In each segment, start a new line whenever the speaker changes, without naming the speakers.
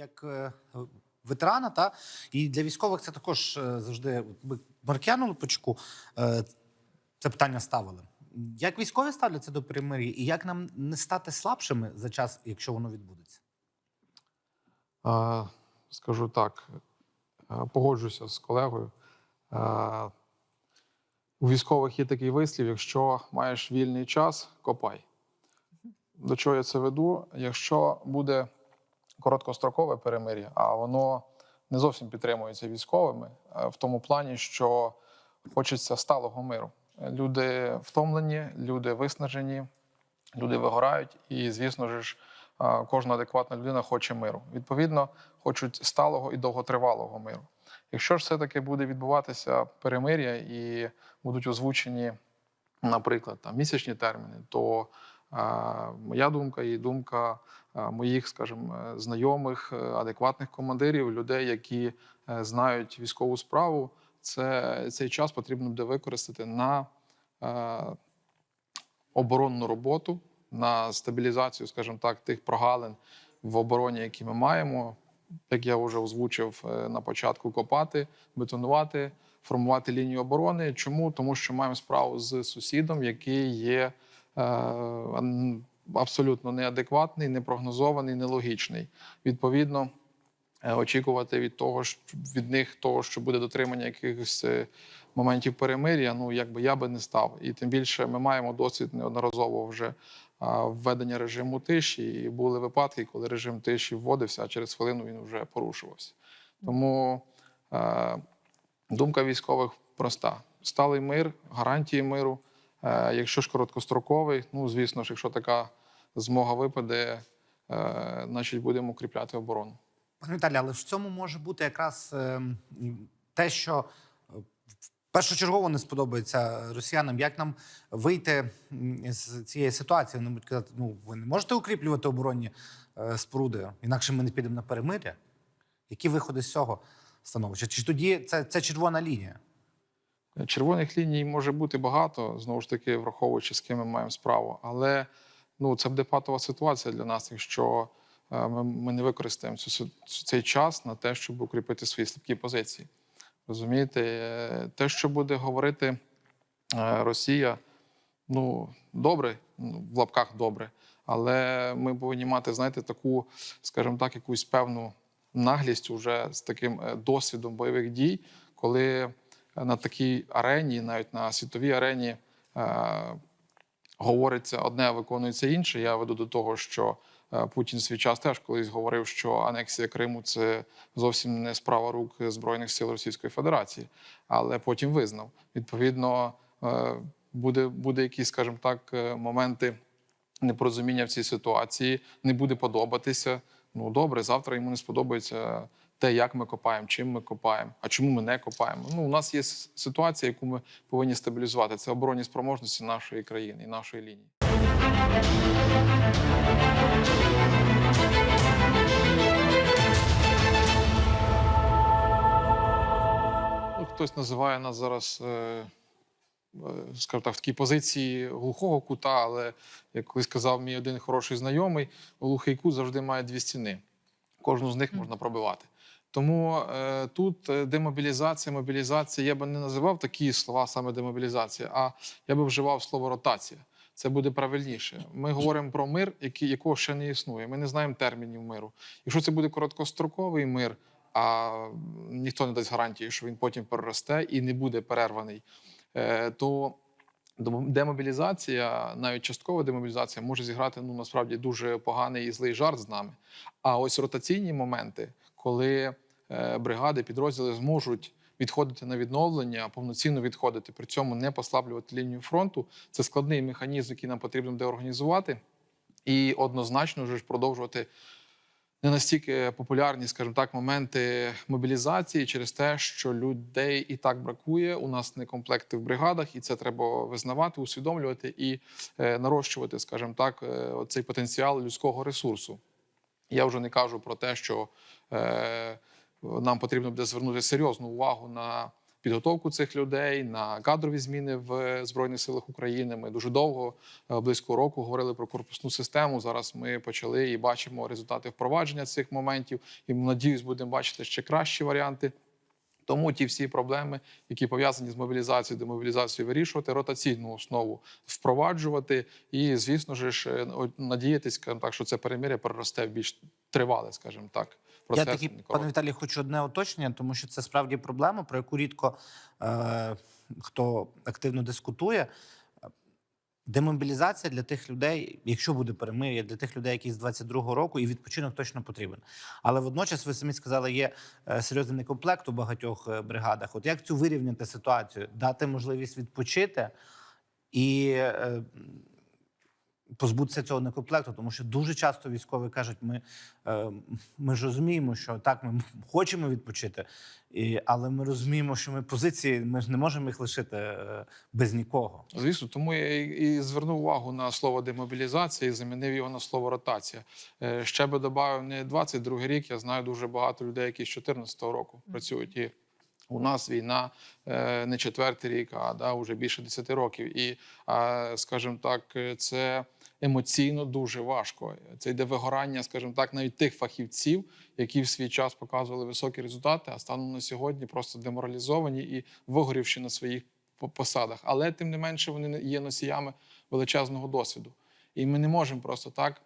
як е, ветерана, та і для військових це також е, завжди ми Маркіяну Липочку е, це питання ставили. Як військові ставляться до перемир'я, і як нам не стати слабшими за час, якщо воно відбудеться?
Скажу так, погоджуся з колегою. У військових є такий вислів: якщо маєш вільний час, копай. До чого я це веду? Якщо буде короткострокове перемир'я, а воно не зовсім підтримується військовими, е, в тому плані, що хочеться сталого миру. Люди втомлені, люди виснажені, люди вигорають, і, звісно ж, е, кожна адекватна людина хоче миру. Відповідно, хочуть сталого і довготривалого миру. Якщо ж все-таки буде відбуватися перемир'я і будуть озвучені, наприклад, там, місячні терміни, то моя думка і думка моїх, скажімо, е, знайомих, е, адекватних командирів, людей, які е, знають військову справу, це цей час потрібно буде використати на оборонну роботу, на стабілізацію, скажімо так, тих прогалин в обороні, які ми маємо. Як я вже озвучив на початку, копати, бетонувати, формувати лінію оборони. Чому? Тому що маємо справу з сусідом, який є абсолютно неадекватний, непрогнозований, нелогічний. Відповідно, е, очікувати від того, від них того, що буде дотримання якихось е, моментів перемир'я, ну якби я би не став. І тим більше ми маємо досвід неодноразово вже введення режиму тиші. І були випадки, коли режим тиші вводився, а через хвилину він вже порушувався. Тому е, думка військових проста: сталий мир, гарантії миру. Е, якщо ж короткостроковий, ну звісно ж, якщо така змога випаде, е, значить будемо укріпляти оборону.
Пане Віталій, але в цьому може бути якраз е, те, що е, першочергово не сподобається росіянам. Як нам вийти з цієї ситуації? Вони будуть казати, ну ви не можете укріплювати оборонні споруди, інакше ми не підемо на перемир'я. Які виходи з цього становища? Чи тоді це, це червона лінія?
Червоних ліній може бути багато, знову ж таки, враховуючи, з ким ми маємо справу. Але ну, це буде патова ситуація для нас, якщо е, ми, не використаємо цей час на те, щоб укріпити свої слабкі позиції. Розумієте, те, що буде говорити е, Росія, ну, добре, ну, в лапках добре. Але ми повинні мати, знаєте, таку, скажімо так, якусь певну наглість уже з таким е, досвідом бойових дій, коли на такій арені, навіть на світовій арені, е, говориться одне, а виконується інше. Я веду до того, що е, Путін свій час теж колись говорив, що анексія Криму це зовсім не справа рук Збройних сил Російської Федерації, але потім визнав. Відповідно, е, буде, буде якісь, скажімо так, моменти непорозуміння в цій ситуації, не буде подобатися. Ну добре, завтра йому не сподобається те, як ми копаємо, чим ми копаємо, а чому ми не копаємо. Ну, у нас є ситуація, яку ми повинні стабілізувати. Це оборонні спроможності нашої країни і нашої лінії. Ну, хтось називає нас зараз, е, е, скажімо так, в такій позиції глухого кута, але як колись сказав мій один хороший знайомий, глухий кут завжди має дві стіни. Кожну з них можна пробивати. Тому е, тут е, демобілізація, мобілізація, я би не називав такі слова саме демобілізація, а я би вживав слово ротація. Це буде правильніше. Ми говоримо про мир, який, якого ще не існує. Ми не знаємо термінів миру. Якщо це буде короткостроковий мир, а ніхто не дасть гарантії, що він потім переросте і не буде перерваний, е, то демобілізація, навіть часткова демобілізація, може зіграти ну насправді дуже поганий і злий жарт з нами. А ось ротаційні моменти, коли е, бригади, підрозділи зможуть відходити на відновлення, повноцінно відходити, при цьому не послаблювати лінію фронту, це складний механізм, який нам потрібно буде організувати, і однозначно вже ж продовжувати не настільки популярні, скажімо так, моменти мобілізації через те, що людей і так бракує. У нас не комплекти в бригадах, і це треба визнавати, усвідомлювати і е, нарощувати, скажімо так, е, цей потенціал людського ресурсу. Я вже не кажу про те, що е, нам потрібно буде звернути серйозну увагу на підготовку цих людей, на кадрові зміни в Збройних силах України. Ми дуже довго, е, близько року, говорили про корпусну систему. Зараз ми почали і бачимо результати впровадження цих моментів. І надіюсь, будемо бачити ще кращі варіанти. Тому ті всі проблеми, які пов'язані з мобілізацією, демобілізацією, вирішувати, ротаційну основу впроваджувати, і звісно ж е, надіятись, так, що це перемир'я переросте в більш тривале, скажімо так.
Я
процес,
таки,
не
пане Віталій, хочу одне уточнення, тому що це справді проблема, про яку рідко е, хто активно дискутує. Демобілізація для тих людей, якщо буде перемир'я, для тих людей, які з 22-го року, і відпочинок точно потрібен. Але водночас, ви самі сказали, є е, серйозний некомплект у багатьох е, бригадах. От як цю вирівняти ситуацію, дати можливість відпочити і е, позбутися цього некомплекту, тому що дуже часто військові кажуть, ми, е, ми ж розуміємо, що так, ми хочемо відпочити, і, але ми розуміємо, що ми позиції, ми ж не можемо їх лишити е, без нікого.
Звісно, тому я і, звернув увагу на слово демобілізація і замінив його на слово ротація. Е, ще би додав не 22 рік. Я знаю дуже багато людей, які з 14 року працюють. І у нас війна не четвертий рік, а да, вже більше 10 років. І, скажімо так, це емоційно дуже важко. Це йде вигорання, скажімо так, навіть тих фахівців, які в свій час показували високі результати, а станом на сьогодні просто деморалізовані і вигорівши на своїх по- посадах. Але тим не менше вони є носіями величезного досвіду. І ми не можемо просто так.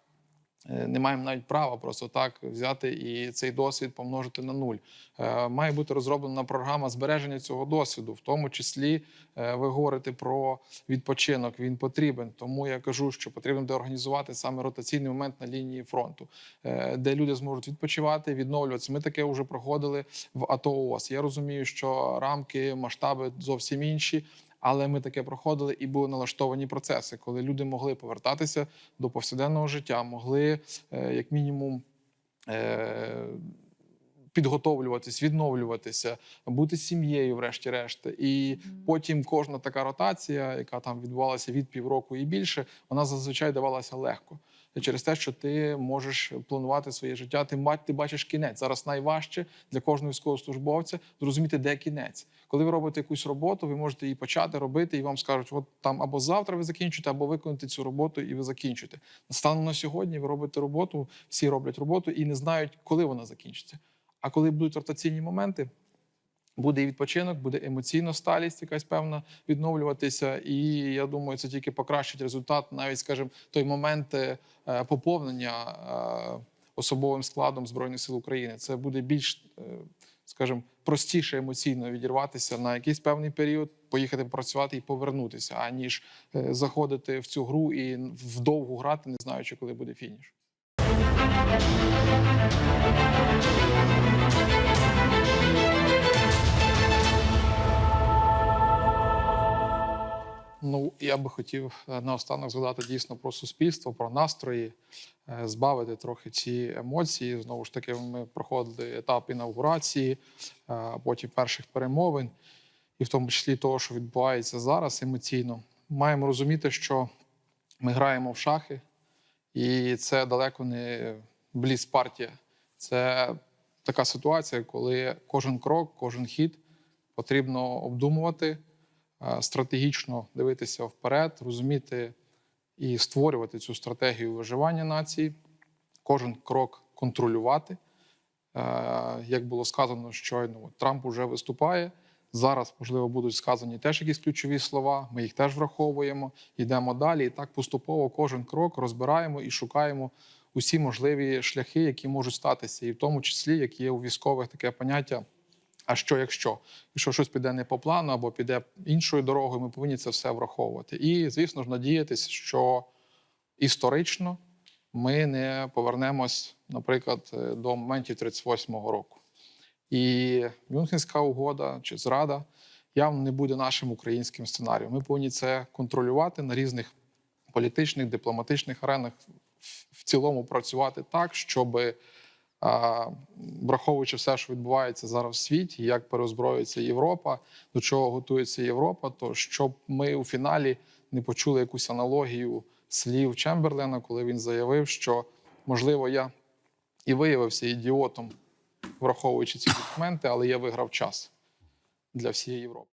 Е, Не маємо навіть права просто так взяти і цей досвід помножити на нуль. Е, Має бути розроблена програма збереження цього досвіду, в тому числі е, ви говорите про відпочинок. Він потрібен. Тому я кажу, що потрібно де організувати саме ротаційний момент на лінії фронту, де люди зможуть відпочивати, відновлюватися. Ми таке вже проходили в АТО ООС. Я розумію, що рамки, масштаби зовсім інші. Але ми таке проходили і були налаштовані процеси, коли люди могли повертатися до повсякденного життя, могли е, як мінімум. Підготовлюватись, відновлюватися, бути сім'єю, врешті-решт. І потім кожна така ротація, яка там відбувалася від півроку і більше, вона зазвичай давалася легко. Через те, що ти можеш планувати своє життя, ти, ма- ти бачиш кінець. Зараз найважче для кожного військовослужбовця зрозуміти, де кінець. Коли ви робите якусь роботу, ви можете її почати робити, і вам скажуть, от там або завтра ви закінчите, або виконуєте цю роботу, і ви закінчите. Станом на сьогодні ви робите роботу, всі роблять роботу і не знають, коли вона закінчиться. А коли будуть ротаційні моменти, буде і відпочинок, буде емоційна сталість, якась певна відновлюватися. І я думаю, це тільки покращить результат, навіть, скажімо, той момент е, поповнення е, особовим складом Збройних сил України. Це буде більш, е, скажімо, простіше емоційно відірватися на якийсь певний період, поїхати попрацювати і повернутися, аніж заходити в цю гру і вдовгу грати, не знаючи, коли буде фініш. Ну, я би хотів е, наостанок згадати дійсно про суспільство, про настрої, е, збавити трохи ці емоції. Знову ж таки, ми проходили етап інаугурації, е, потім перших перемовин, і в тому числі того, що відбувається зараз емоційно. Маємо розуміти, що ми граємо в шахи, і це далеко не бліц партія. Це така ситуація, коли кожен крок, кожен хід потрібно обдумувати, е, стратегічно дивитися вперед, розуміти і створювати цю стратегію виживання нації, кожен крок контролювати. Е, Як було сказано щойно, Трамп уже виступає. Зараз, можливо, будуть сказані теж якісь ключові слова. Ми їх теж враховуємо, йдемо далі. І так поступово кожен крок розбираємо і шукаємо усі можливі шляхи, які можуть статися, і в тому числі, як є у військових таке поняття. А що якщо? Якщо щось піде не по плану або піде іншою дорогою, ми повинні це все враховувати. І, звісно ж, надіятися, що історично ми не повернемось, наприклад, е, до моментів 38-го року. І Мюнхенська угода чи зрада явно не буде нашим українським сценарієм. Ми повинні це контролювати на різних політичних, дипломатичних аренах, в- цілому працювати так, щоб, враховуючи все, що відбувається зараз в світі, як переозброюється Європа, до чого готується Європа, то щоб ми у фіналі не почули якусь аналогію слів Чемберлена, коли він заявив, що можливо я і виявився ідіотом, враховуючи ці документи, але я виграв час. для всієї Європи.